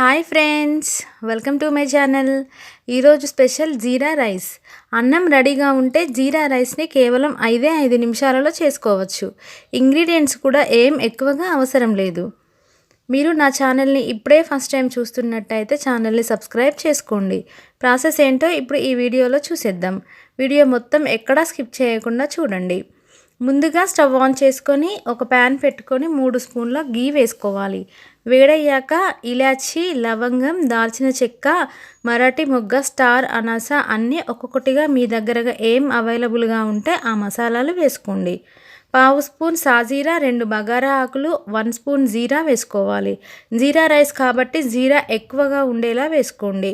Hi friends welcome to my channel. ఈరోజు special jeera rice. అన్నం రెడీగా ఉంటే జీరా రైస్ని కేవలం ఐదే ఐదు నిమిషాలలో చేసుకోవచ్చు. ఇంగ్రీడియంట్స్ కూడా ఏం ఎక్కువగా అవసరం లేదు. మీరు నా ఛానల్ని ఇప్పుడే ఫస్ట్ టైం చూస్తున్నట్టయితే ఛానల్ని సబ్స్క్రైబ్ చేసుకోండి. ప్రాసెస్ ఏంటో ఇప్పుడు ఈ వీడియోలో చూసేద్దాం. వీడియో మొత్తం ఎక్కడా స్కిప్ చేయకుండా చూడండి. ముందుగా స్టవ్ ఆన్ చేసుకొని ఒక ప్యాన్ పెట్టుకొని మూడు స్పూన్ల గీ వేసుకోవాలి. వేడయ్యాక ఇలాచి లవంగం దాల్చిన చెక్క మరాఠీ మొగ్గ స్టార్ అనాస అన్నీ ఒక్కొక్కటిగా మీ దగ్గరగా ఏం అవైలబుల్గా ఉంటే ఆ మసాలాలు వేసుకోండి. పావు స్పూన్ సాజీరా రెండు బగారా ఆకులు వన్ స్పూన్ జీరా వేసుకోవాలి. జీరా రైస్ కాబట్టి జీరా ఎక్కువగా ఉండేలా వేసుకోండి.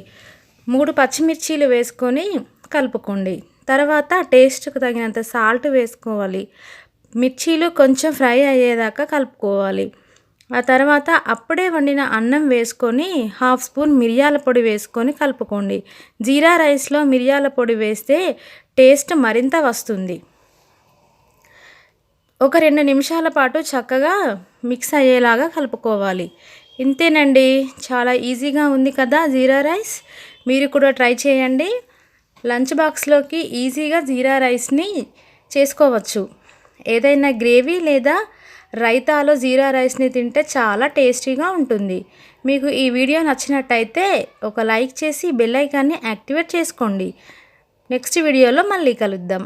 మూడు పచ్చిమిర్చీలు వేసుకొని కలుపుకోండి. తర్వాత టేస్ట్కి తగినంత సాల్ట్ వేసుకోవాలి. మిర్చీలు కొంచెం ఫ్రై అయ్యేదాకా కలుపుకోవాలి. ఆ తర్వాత అప్పుడే వండిన అన్నం వేసుకొని హాఫ్ స్పూన్ మిరియాల పొడి వేసుకొని కలుపుకోండి. జీరా రైస్లో మిరియాల పొడి వేస్తే టేస్ట్ మరింత వస్తుంది. ఒక రెండు నిమిషాల పాటు చక్కగా మిక్స్ అయ్యేలాగా కలుపుకోవాలి. ఇంతేనండి. చాలా ఈజీగా ఉంది కదా జీరా రైస్. మీరు కూడా ట్రై చేయండి. లంచ్ బాక్స్లోకి ఈజీగా జీరా రైస్ని చేసుకోవచ్చు. ఏదైనా గ్రేవీ లేదా రైతాలో జీరా రైస్ని తింటే చాలా టేస్టీగా ఉంటుంది. మీకు ఈ వీడియో నచ్చినట్టయితే ఒక లైక్ చేసి బెల్ ఐకాన్ని యాక్టివేట్ చేసుకోండి. నెక్స్ట్ వీడియోలో మళ్ళీ కలుద్దాం.